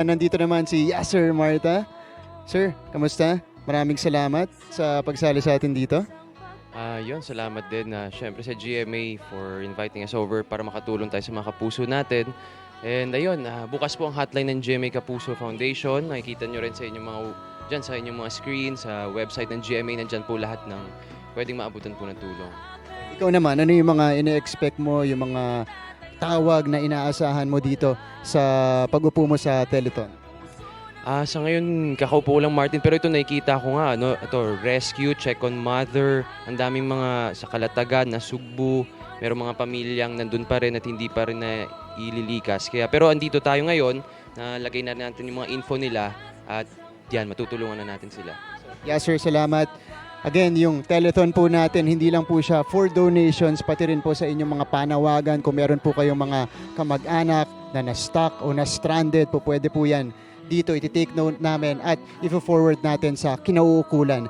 Nandito naman si Yasser Marta. Sir, kamusta? Maraming salamat sa pagsali sa atin dito. Ah, yun, salamat din na syempre sa GMA for inviting us over para makatulong tayo sa mga kapuso natin. And ayun, ah, bukas po ang hotline ng GMA Kapuso Foundation. Makikita nyo rin sa inyong mga dyan sa inyong mga screen, sa website ng GMA, nandyan po lahat ng pwedeng maabutan po ng tulong. Ikaw naman, ano yung mga ine-expect mo, yung mga tawag na inaasahan mo dito sa pag-upo mo sa Teleton? Ah, sa ngayon, kakaupo lang Martin, pero ito nakikita ko nga, no, ito, rescue, check on mother, ang daming mga sa Kalatagan, nasugbu, merong mga pamilyang nandun pa rin at hindi pa rin na ililikas. Kaya, pero andito tayo ngayon, nalagay na natin yung mga info nila at yan, matutulungan na natin sila. Yasser, salamat. Again, yung telethon po natin, hindi lang po siya for donations, pati rin po sa inyong mga panawagan. Kung meron po kayong mga kamag-anak na na-stuck o na-stranded, po pwede po yan dito iti-take note namin at i-forward natin sa kinauukulan